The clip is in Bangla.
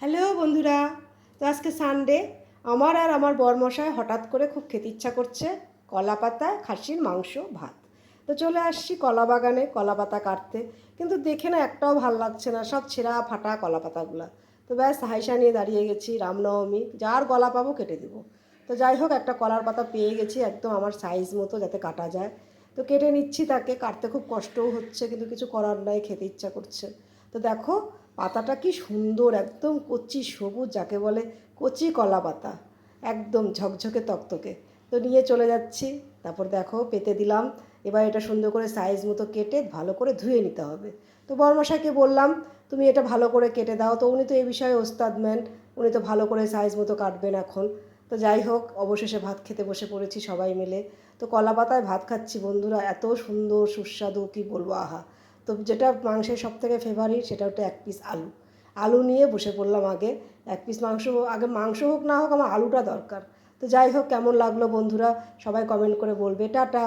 হ্যালো বন্ধুরা, তো আজকে সানডে আমার আর আমার বরমশায় হঠাৎ করে খুব খেতে ইচ্ছা করছে, কলা পাতা, খাসির মাংস, ভাত। তো চলে আসছি কলা বাগানে, কলা পাতা কাটতে। কিন্তু দেখে না একটাও ভালো লাগছে না, সব ছেঁড়া ফাটা কলা পাতাগুলো। তো ব্যাস, হাইসা নিয়ে দাঁড়িয়ে গেছি, রামনবমী, যার গলা পাবো কেটে দেবো। তো যাই হোক, একটা কলার পাতা পেয়ে গেছি, একদম আমার সাইজ মতো যাতে কাটা যায়। তো কেটে নিচ্ছি তাকে, কাটতে খুব কষ্টও হচ্ছে, কিন্তু কিছু করার নাই, খেতে ইচ্ছা করছে। তো দেখো, পাতাটা কি সুন্দর, একদম কচি সবুজ, যাকে বলে কচি কলা পাতা। একদম ঝকঝকে, তক্তকে। তো নিয়ে চলে যাচ্ছি। তারপর দেখো, পেতে দিলাম। এবার এটা সুন্দর করে সাইজ মতো কেটে ভালো করে ধুয়ে নিতে হবে। তো বর্মশাইকে বললাম, তুমি এটা ভালো করে কেটে দাও। তো উনি তো এই বিষয়ে ওস্তাদ ম্যান, উনি তো ভালো করে সাইজ মতো কাটবেন এখন। তো যাই হোক, অবশেষে ভাত খেতে বসে পড়েছি সবাই মিলে। তো কলা পাতায় ভাত খাচ্ছি বন্ধুরা, এত সুন্দর, সুস্বাদু, কি বলব, আহা! তো যেটা মাংসের সব থেকে ফেভারিট সেটা হচ্ছে এক পিস আলু। আলু নিয়ে বসে পড়লাম আগে। এক পিস মাংস আগে মাংস হোক না হোক, আমার আলুটা দরকার। তো যাই হোক, কেমন লাগল বন্ধুরা? সবাই কমেন্ট করে বলবে। টাটা!